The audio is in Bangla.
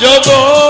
জগৎ